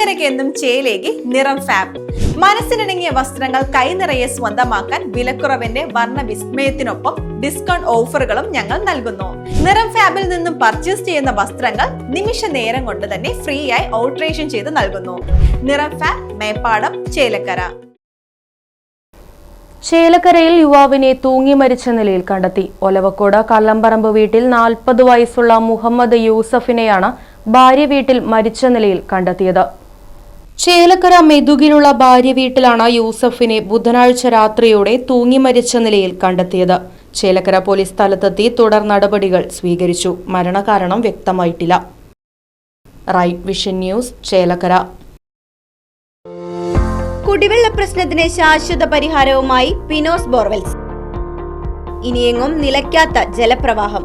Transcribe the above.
ചേലക്കരയ്ക്ക് എന്നും ചേലേക്ക് നിറം ഫാബ് മനസ്സിനിണങ്ങിയ വസ്ത്രങ്ങൾ കൈനിറയെ സ്വന്തമാക്കാൻ വിലക്കുറവിന്റെ വർണ വിസ്മയത്തിനൊപ്പം ഡിസ്കൗണ്ട് ഓഫറുകളും ഞങ്ങൾ നൽകുന്നു. നിറം ഫാബിൽ നിന്നും പർച്ചേസ് ചെയ്യുന്ന വസ്ത്രങ്ങൾ നിമിഷ നേരം കൊണ്ട് തന്നെ ഫ്രീ ആയി ഓൾട്രേഷൻ ചെയ്ത് നൽകുന്നു. നിറം ഫാബ് മേപ്പാടം ചേലക്കര. ചേലക്കരയിൽ യുവാവിനെ തൂങ്ങി മരിച്ച നിലയിൽ കണ്ടെത്തി. ഒലവക്കോട് കല്ലമ്പറമ്പ് വീട്ടിൽ നാൽപ്പത് വയസ്സുള്ള മുഹമ്മദ് യൂസഫിനെയാണ് ഭാര്യ വീട്ടിൽ മരിച്ച നിലയിൽ കണ്ടെത്തിയത്. ചേലക്കര മെതുകിലുള്ള ഭാര്യ വീട്ടിലാണ് യൂസഫിനെ ബുധനാഴ്ച രാത്രിയോടെ തൂങ്ങി മരിച്ച നിലയിൽ കണ്ടെത്തിയത്. ചേലക്കര പോലീസ് സ്ഥലത്തെത്തി തുടർ നടപടികൾ സ്വീകരിച്ചു. മരണകാരണം വ്യക്തമായിട്ടില്ല. Right vision news Chelakkara. കുടിവെള്ള പ്രശ്നത്തിന് ശാശ്വത പരിഹാരവുമായി പിനോസ് ബോർവെൽസ്. ഇനിയെങ്ങും നിലയ്ക്കാത്ത ജലപ്രവാഹം.